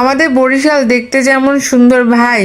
আমাদের বরিশাল দেখতে যেমন সুন্দর ভাই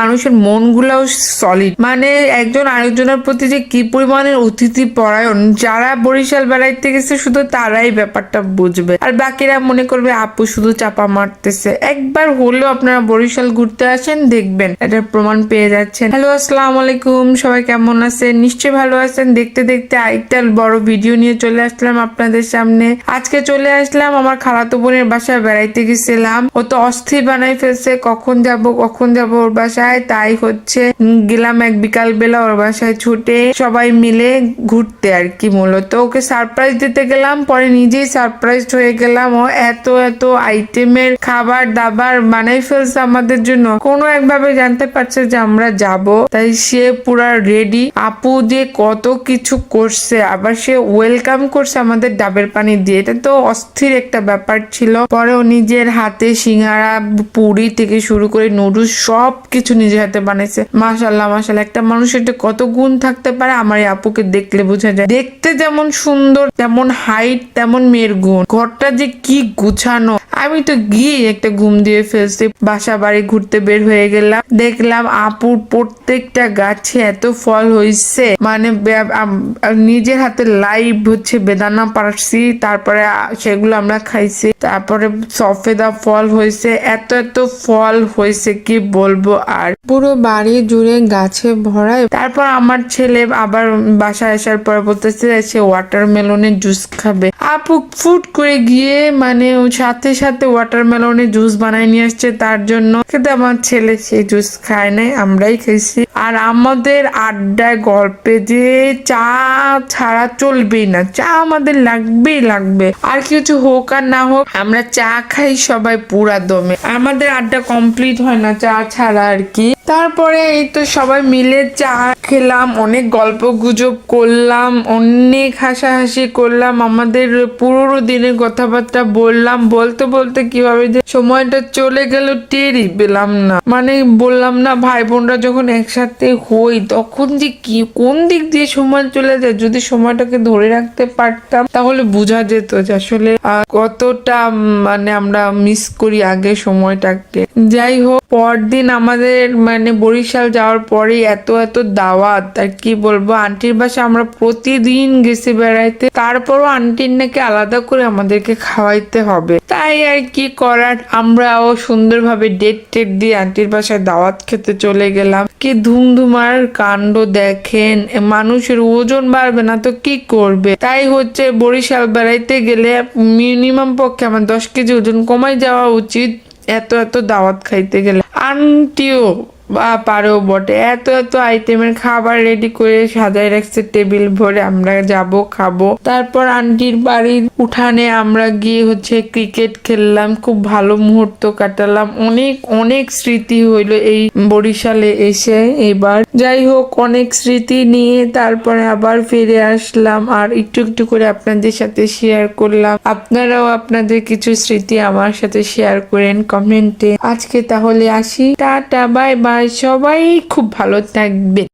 মানুষের মনগুলাও সলিড মানে একজন আরেকজনের প্রতি যে কি পরিমাণের অতিথি পরায়ণ, যারা বরিশাল বেড়াইতে গেছে শুধু তারাই ব্যাপারটা বুঝবে। আর বাকিরা মনে করবে, আপু শুধু চাপা মারতেছে। একবার হলেও আপনারা বরিশাল ঘুরতে আসেন, দেখবেন এটার প্রমাণ পেয়ে যাচ্ছেন। হ্যালো, আসসালামু আলাইকুম, সবাই কেমন আছেন? নিশ্চয়ই ভালো আছেন। দেখতে দেখতে আরেকটা বড় ভিডিও নিয়ে চলে আসলাম আপনাদের সামনে। আজকে চলে আসলাম আমার খালাতো বোনের বাসায় বেড়াইতে গেছিলাম। ও তো অস্থির বানাই ফেলছে, কখন যাব কখন যাব ওর বাসায়? তাই হচ্ছে গেলাম এক বিকাল বেলা ওর বাসায় ছুটে সবাই মিলে ঘুরতে আর কি মূলত। ওকে সারপ্রাইজ দিতে গেলাম, পরে নিজেই সারপ্রাইজ হয়ে গেলাম, ও এত এত আইটেমের খাবার, দাবার বানাই ফেলছে আমাদের জন্য। কোনো একভাবে জানতে পারছে যে আমরা যাব, তাই সে পুরা রেডি আপু যে কত কিছু করছে, আবার সে ওয়েলকাম করছে আমাদের ডাবের পানি দিয়ে। এটা তো অস্থির একটা ব্যাপার ছিল। পরে ও নিজের হাতে সিঙ্গারা পুরি থেকে শুরু করে নুডলস সব কিছু নিজের হাতে বানাইছে। মাশাল্লাহ মাশাল্লাহ একটা মানুষের কত গুণ থাকতে পারে, আমার এই আপুকে দেখলে বোঝা যায়। দেখতে যেমন সুন্দর, তেমন হাইট তেমন মেয়ের গুণ। ঘরটা যে কি গুছানো। আমি তো গিয়ে একটা ঘুম দিয়ে ফেলছি। বাসা বাড়ি ঘুরতে বের হয়ে গেলাম। দেখলাম আপুর প্রত্যেকটা গাছে এত ফল হয়েছে মানে নিজের হাতে লাইভ হচ্ছে বেদানা পারছি তারপরে সেগুলো আমরা খাইছি। তারপরে সফেদা ফল হয়েছে এত এত ফল হয়েছে কি বলব? আর পুরো বাড়ি জুড়ে গাছে ভরায়। তারপর আমার ছেলে আবার বাসায় আসার পর বলতেছে সে ওয়াটারমেলনের জুস খাবে। আপু ফুট করে গিয়ে মানে সাথে সাথে ওয়াটারমেলনের জুস বানায় নিয়ে আসছে, তার জন্য। কিন্তু আমার ছেলে সেই জুস খায় নাই, আমরাই খেয়েছি আর আমাদের আড্ডায় গল্পে যে চা ছাড়া চলবেই না, চা আমাদের লাগবেই লাগবে। আর কিছু হোক আর না হোক, আমরা চা খাই সবাই পুরা দমে আমাদের আড্ডা কমপ্লিট হয় না চা ছাড়া আর কি। তারপরে এই তো সবাই মিলে চা খেলাম, অনেক গল্প গুজব করলাম, অনেক হাসাহাসি করলাম, আমাদের পুরো দিনের কথাবার্তা বললাম, বলতে বলতে কীভাবে যে সময়টা চলে গেল টেরই পেলাম না। মানে বললাম না ভাই বোনরা যখন একসাথে হই, তখন যে কি, কোন দিক দিয়ে সময় চলে যায়? যদি সময়টাকে ধরে রাখতে পারতাম, তাহলে বোঝা যেত যে আসলে কতটা মানে আমরা মিস করি আগে সময়টাকে। যাই হোক পরদিন আমাদের মানে বরিশাল যাওয়ার পরে এত এত দাওয়াত, আর কি বলব, আন্টির বাসা আমরা প্রতিদিন গেছি বেড়াইতে। তারপরও আন্টির নাকি আলাদা করে আমাদেরকে খাওয়াইতে হবে। তাই আর কি করার, আমরাও সুন্দরভাবে ডেট টেট দিয়ে আন্টির বাসায় দাওয়াত খেতে চলে গেলাম। কি ধুমধুমার কাণ্ড দেখেন মানুষের ওজন বাড়বে না তো কি করবে? তাই হচ্ছে বরিশাল বেড়াইতে গেলে মিনিমাম পক্ষে আমার দশ কেজি ওজন কমাই যাওয়া উচিত। এত এত দাওয়াত খাইতে গেলে। আন্টিও বা পারো বটে। এত এত আইটেমের খাবার রেডি করে সাজায় রাখছে টেবিল ভরে আমরা যাব, খাব। তারপর আন্টির বাড়ির উঠানে আমরা গিয়ে হচ্ছে ক্রিকেট খেললাম, খুব ভালো মুহূর্ত কাটালাম। অনেক অনেক স্মৃতি হইল এই বরিশালে এসে। এবার যাই হোক, অনেক স্মৃতি নিয়ে তারপরে আবার ফিরে আসলাম। আর একটু একটু করে আপনাদের সাথে শেয়ার করলাম। আপনারাও আপনাদের কিছু স্মৃতি আমার সাথে শেয়ার করেন কমেন্টে আজকে তাহলে আসি। টাটা বাই বাই সবাই খুব ভালো থাকবে